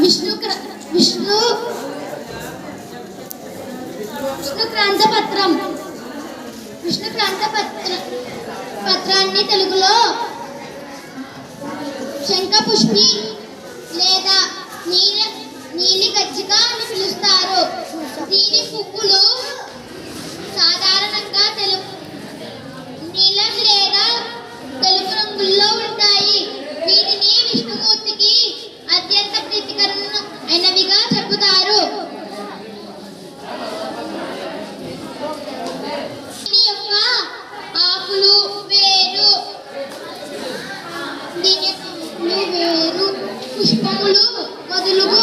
విష్ణు విష్ణు. విష్ణు విష్ణు పత్రాన్ని తెలుగులో శంఖపుష్పి లేదా నీల నీలి గజ్జిక అని పిలుస్తారు. పుష్పములు మొదలుగు